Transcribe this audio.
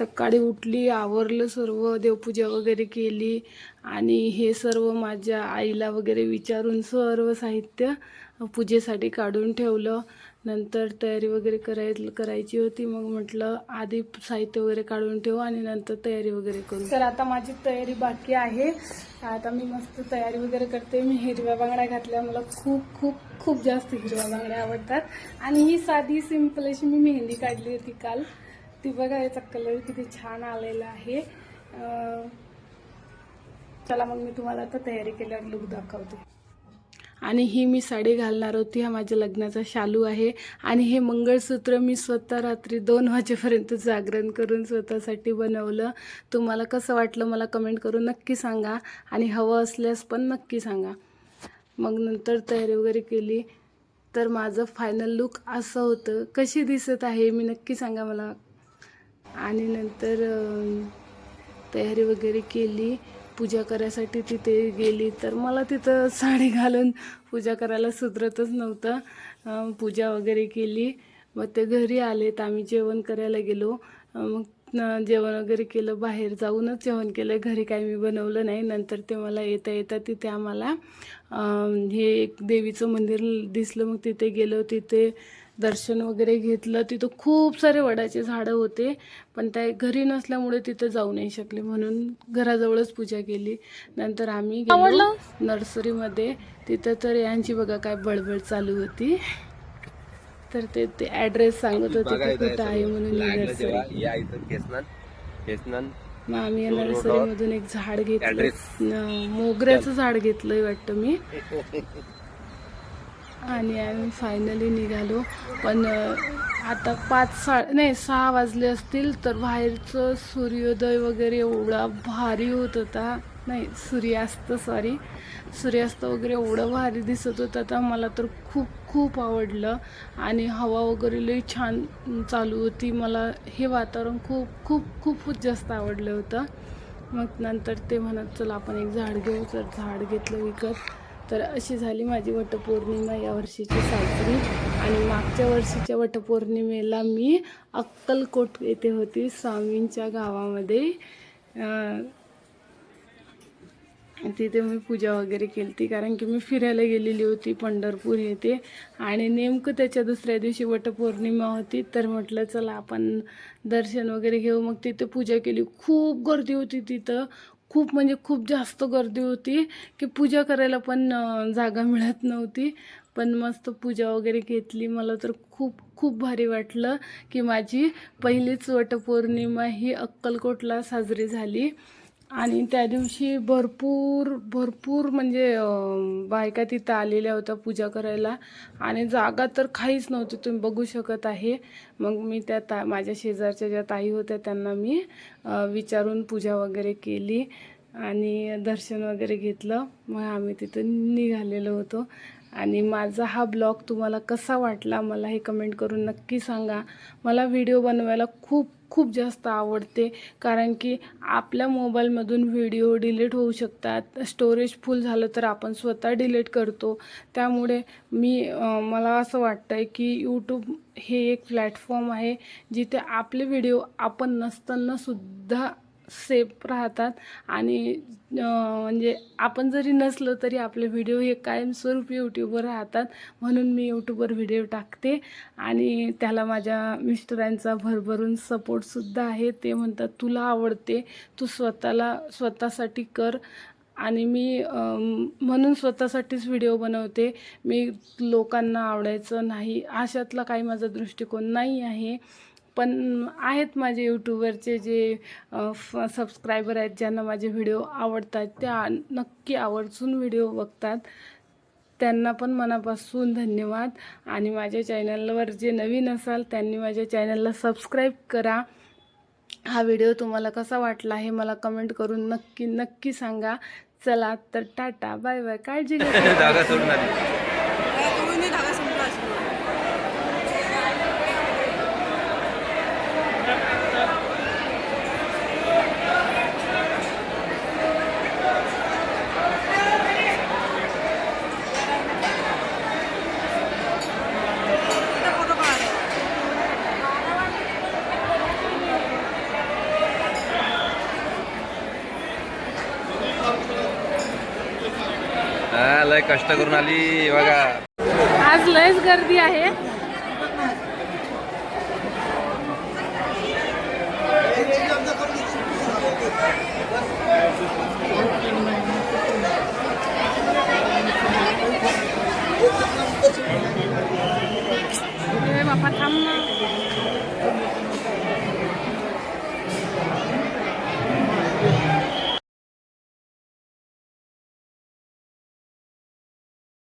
सकाळी उठली आवरलं सर्व देवपूजा वगैरे केली आणि हे सर्व माझ्या आईला वगैरे विचारून सर्व साहित्य पूजेसाठी काढून ठेवलं. नंतर तयारी वगैरे कराय करायची होती. मग म्हटलं आधी साहित्य वगैरे काढून ठेवू आणि नंतर तयारी वगैरे करू. तर आता माझी तयारी बाकी आहे. आता मी मस्त तयारी वगैरे करते. मी हिरव्या बांगड्या घातल्या. मला खूप खूप खूप जास्त हिरव्या बांगड्या आवडतात. आणि ही साधी सिंपल अशी मी मेहंदी काढली होती काल. ती बघा याचा कलर किती छान आलेला आहे. चला मग मी तुम्हाला आता तयारी केल्यावर लुक दाखवते. आणि ही मी साडी घालणार होती हा माझ्या लग्नाचा शालू आहे. आणि हे मंगळसूत्र मी स्वतः रात्री दोन वाजेपर्यंत जागरण करून स्वतःसाठी बनवलं. तुम्हाला कसं वाटलं मला कमेंट करून नक्की सांगा. आणि हवं असल्यास पण नक्की सांगा. मग नंतर तयारी वगैरे केली तर माझं फायनल लुक असं होतं. कशी दिसत आहे मी नक्की सांगा मला. आणि नंतर तयारी वगैरे केली. पूजा करायसाठी तिथे गेली. तर मला तिथं साडी घालून पूजा करायला सुधरतच नव्हतं. पूजा वगैरे केली. मग ते घरी आले तर आम्ही जेवण करायला गेलो. मग जेवण वगैरे केलं. बाहेर जाऊनच जेवण केलं. घरी काही मी बनवलं नाही. नंतर ते मला येता येता तिथे आम्हाला हे एक देवीचं मंदिर दिसलं. मग तिथे गेलो. तिथे दर्शन वगैरे घेतलं. तिथं खूप सारे वडाचे झाडं होते पण त्या घरी नसल्यामुळे तिथं जाऊ नाही शकले. म्हणून घराजवळच पूजा केली. नंतर आम्ही गेलो नर्सरीमध्ये. तिथं तर यांची बघा काय बळबळ चालू होती. तर ते ते ॲड्रेस सांगत होते की कुठं आहे म्हणून नर्सरी या इथं केसनन केसनन मग आम्ही या नर्सरीमधून एक झाड घेतलं. मोगऱ्याचं झाड घेतलंय वाटतं मी. आणि आम्ही फायनली निघालो. पण आता पाच सा नाही सहा वाजले असतील तर बाहेरचं सूर्योदय वगैरे एवढा भारी होत होता. नाही सूर्यास्त सॉरी सूर्यास्त वगैरे एवढं भारी दिसत होतं तर मला तर खूप खूप आवडलं. आणि हवा वगैरे लई छान चालू होती. मला हे वातावरण खूप खूप खूपच जास्त आवडलं होतं. मग नंतर ते म्हणत चला आपण एक झाड घेऊ. तर झाड घेतलं विकत. तर अशी झाली माझी वटपौर्णिमा या वर्षीची साजरी. आणि मागच्या वर्षीच्या वटपौर्णिमेला मी अक्कलकोट येथे होती स्वामींच्या गावामध्ये. तिथे मी पूजा वगैरे केली ती कारण की मी फिरायला गेलेली होती पंढरपूर येथे. आणि नेमकं त्याच्या दुसऱ्या दिवशी वटपौर्णिमा होती तर म्हटलं चला आपण दर्शन वगैरे घेऊ. मग तिथे पूजा केली. खूप गर्दी होती तिथं. खूप म्हणजे खूप जास्त गर्दी होती की पूजा करायला पण जागा मिळत नव्हती. पण मस्त पूजा वगैरे घेतली. मला तर खूप खूप भारी वाटलं की माझी पहिलीच वटपौर्णिमा ही अक्कलकोटला साजरी झाली. आणि त्या दिवशी भरपूर भरपूर म्हणजे बायका तिथं आलेल्या होत्या पूजा करायला. आणि जागा तर काहीच नव्हती तुम्ही बघू शकत आहे. मग मी त्या ता माझ्या शेजारच्या ज्या ताई होत्या त्यांना मी विचारून पूजा वगैरे केली आणि दर्शन वगैरे घेतलं. मग आम्ही तिथं निघालेलो होतो. आणि माझा हा ब्लॉग तुम्हाला कसा वाटला मला हे कमेंट करून नक्की सांगा. मला व्हिडिओ बनवायला खूप खूप जास्त आवडते. कारण की आपल्या मोबाईलमधून व्हिडिओ डिलीट होऊ शकतात. स्टोरेज फुल झालं तर आपण स्वतः डिलीट करतो. त्यामुळे मी मला असं वाटतं आहे की यूट्यूब हे एक प्लॅटफॉर्म आहे जिथे आपले व्हिडिओ आपण नसतानासुद्धा सेफ राहतात. आणि म्हणजे आपण जरी नसलं तरी आपले व्हिडिओ हे कायमस्वरूपी यूट्यूबवर राहतात. म्हणून मी यूट्यूबवर व्हिडिओ टाकते. आणि त्याला माझ्या मिस्टरांचा भरभरून सपोर्टसुद्धा आहे. ते म्हणतात तुला आवडते. तू स्वतःला स्वतःसाठी कर. आणि मी म्हणून स्वतःसाठीच व्हिडिओ बनवते. मी लोकांना आवडायचं नाही. अशातला काही माझा दृष्टिकोन नाही आहे. पण आहेत माझे यूट्यूबवरचे जे सबस्क्रायबर आहेत ज्यांना माझे व्हिडिओ आवडतात त्या नक्की आवर्जून व्हिडिओ बघतात. त्यांना पण मनापासून धन्यवाद. आणि माझ्या चॅनलवर जे नवीन असाल त्यांनी माझ्या चॅनलला सबस्क्राईब करा. हा व्हिडिओ तुम्हाला कसा वाटला हे मला कमेंट करून नक्की नक्की सांगा. चला तर टाटा बाय बाय काळजी घ्या. लय कष्ट करून आली बघा. आज लयच गर्दी आहे.